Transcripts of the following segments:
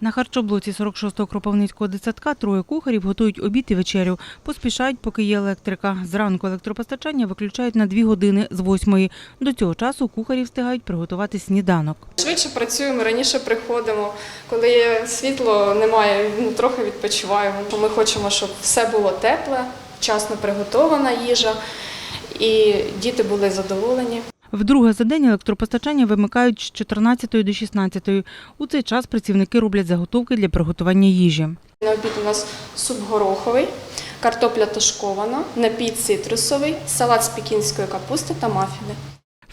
На харчоблоці 46-го Кропивницького дитсадка троє кухарів готують обід і вечерю. Поспішають, поки є електрика. Зранку електропостачання виключають на дві години з восьмої. До цього часу кухарі встигають приготувати сніданок. Швидше працюємо, раніше приходимо. Коли є світло, немає, ну, трохи відпочиваємо. Ми хочемо, щоб все було тепле, вчасно приготована їжа, і діти були задоволені. Вдруге за день електропостачання вимикають з 14 до 16. У цей час працівники роблять заготовки для приготування їжі. На обід у нас суп гороховий, картопля тушкована, напій цитрусовий, салат з пекінської капусти та мафіни.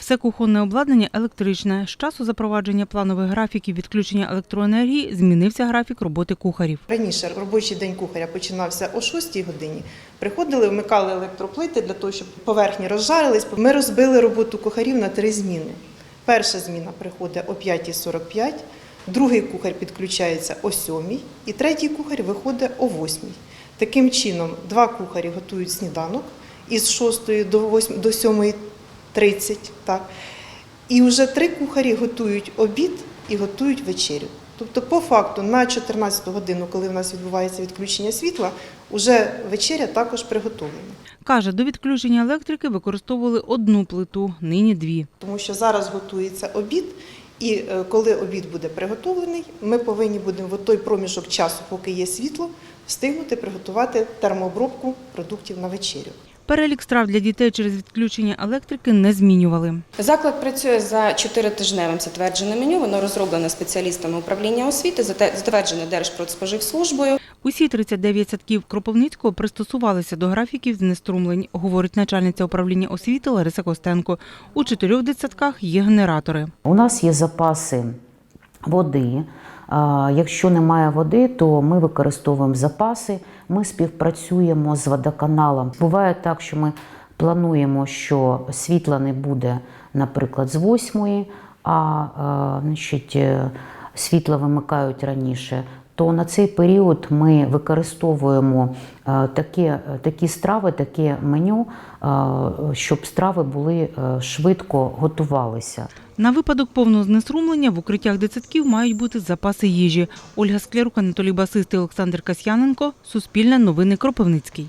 Все кухонне обладнання електричне. З часу запровадження планових графіків відключення електроенергії змінився графік роботи кухарів. Раніше робочий день кухаря починався о 6 годині. Приходили, вмикали електроплити для того, щоб поверхні розжарились. Ми розбили роботу кухарів на три зміни. Перша зміна приходить о 5.45, другий кухар підключається о 7 і третій кухар виходить о 8. Таким чином, два кухарі готують сніданок із 6 до 7.30. 30. так. І вже три кухарі готують обід і готують вечерю. Тобто, по факту, на 14 годину, коли в нас відбувається відключення світла, вже вечеря також приготовлена. Каже, до відключення електрики використовували одну плиту, нині дві. Тому що зараз готується обід, і е, коли обід буде приготовлений, ми повинні будемо в той проміжок часу, поки є світло, встигнути приготувати термообробку продуктів на вечерю. Перелік страв для дітей через відключення електрики не змінювали. Заклад працює за чотиритижневим затвердженим меню. Воно розроблене спеціалістами управління освіти, зате- затверджене Держпродспоживслужбою. Усі 39 садків Кропивницького пристосувалися до графіків знеструмлень, говорить начальниця управління освіти Лариса Костенко. У чотирьох дитсадках є генератори. У нас є запаси води. Якщо немає води, то ми використовуємо запаси. Ми співпрацюємо з водоканалом. Буває так, що ми плануємо, що світла не буде, наприклад, з 8, а, а значить, е, світло вимикають раніше. То на цей період ми використовуємо е, такі, такі страви, таке меню, е, щоб страви були е, швидко готувалися. На випадок повного знеструмлення в укриттях дитсадків мають бути запаси їжі. Ольга Склярук, Анатолій Басист і Олександр Касьяненко. Суспільне новини Кропивницький.